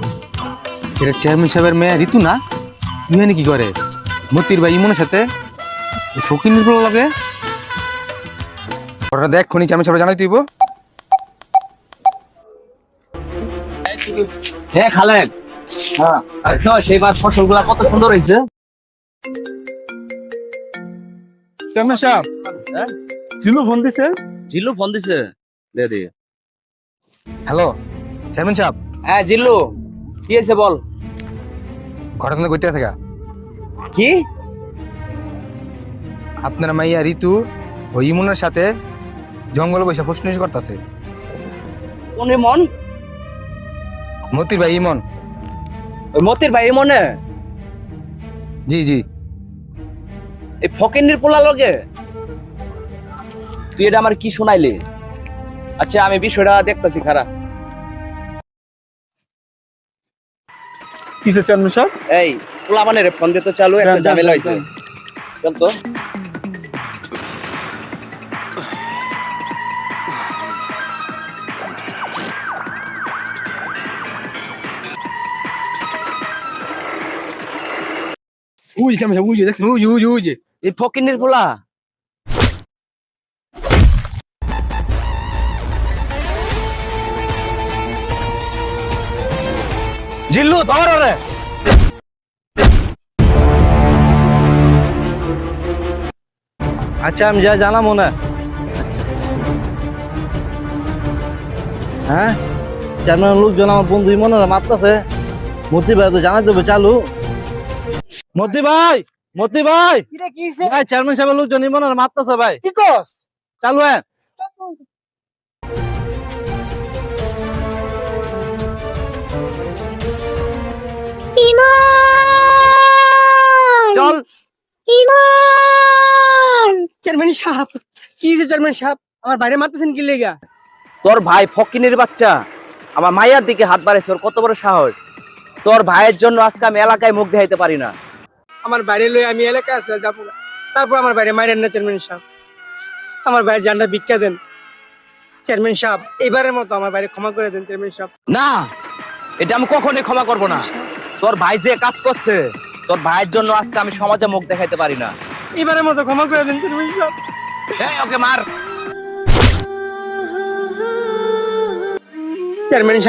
হ্যাঁ এটা চেয়ারম্যান সাহেবের মেয়ে ঋতু না? ইহানি কি করে? মতির ভাই ইমনের সাথে? ফকির লাগে? ওটা দেখ খনি চেয়ারম্যান সাহেব জানাই তুইব। হে খালেদ। হ্যাঁ। আচ্ছা সেইবার ফসলগুলা কত সুন্দর হয়েছে চেয়ারম্যান সাহেব জিলু ফোন দিছে? জিল্লু ফোন দিছে। দে দে। হ্যালো চেয়ারম্যান সাহেব। হ্যাঁ জিল্লু কি হয়েছে বল? ঘটনা ঘটে থাকা কি? আপনার মাইয়া ঋতু ও ইমনের সাথে জঙ্গল বসে প্রশ্ন করতেছে। কোন মন? মতির ভাই ইমন। ওই মতির ভাই ইমনে? জি জি। এই ফকিন্নির পোলা লগে? তুই এটা আমার কি শোনাইলি? আচ্ছা আমি বিষয়টা দেখতেছি খারাপ। কিসে চেয়ারম্যান সাহেব এই পোলা মানে রে ফোন দিয়ে তো চালু একটা ঝামেলা হয়েছে চল তো। উই সাহেব উই দেখছেন? উই উই উই এই ফকিন্নির পোলা। জিল্লু ধর রে আচ্ছা আমি যা জানা মনে হ্যাঁ? চেয়ারম্যান লোকজন আমার বন্ধু মনে মারতেছে। মতি ভাই তো জানাই দেবে চালু। মতি ভাই মতি ভাই। ভাই চেয়ারম্যান সাহেবের লোকজন মনে মারতেছে ভাই। কি কস? চালু হ্যাঁ। চেয়ারম্যান সাহেব কি হয়েছে চেয়ারম্যান সাহেব? আমার বাইরে মারতেছেন কি লেগা? তোর ভাই ফকিনের বাচ্চা। আমার মায়ের দিকে হাত বাড়াইছে ওর কত বড় সাহস। তোর ভাইয়ের জন্য আজকে আমি এলাকায় মুখ দেখাইতে পারি না। আমার বাইরে লই আমি এলাকা আছে যাব না। তারপর আমার বাইরে মাইরেন না চেয়ারম্যান সাহেব। আমার বাইরে জানটা ভিক্ষা দেন। চেয়ারম্যান সাহেব এবারের মতো আমার বাইরে ক্ষমা করে দেন চেয়ারম্যান সাহেব। না এটা আমি কখনোই ক্ষমা করব না। তোর ভাই যে কাজ করছে তোর ভাইয়ের জন্য আজকে আমি সমাজে মুখ দেখাইতে পারি না। এবারের মতো ক্ষমা করে দিন তুমি ওকে মার। চেয়ারম্যান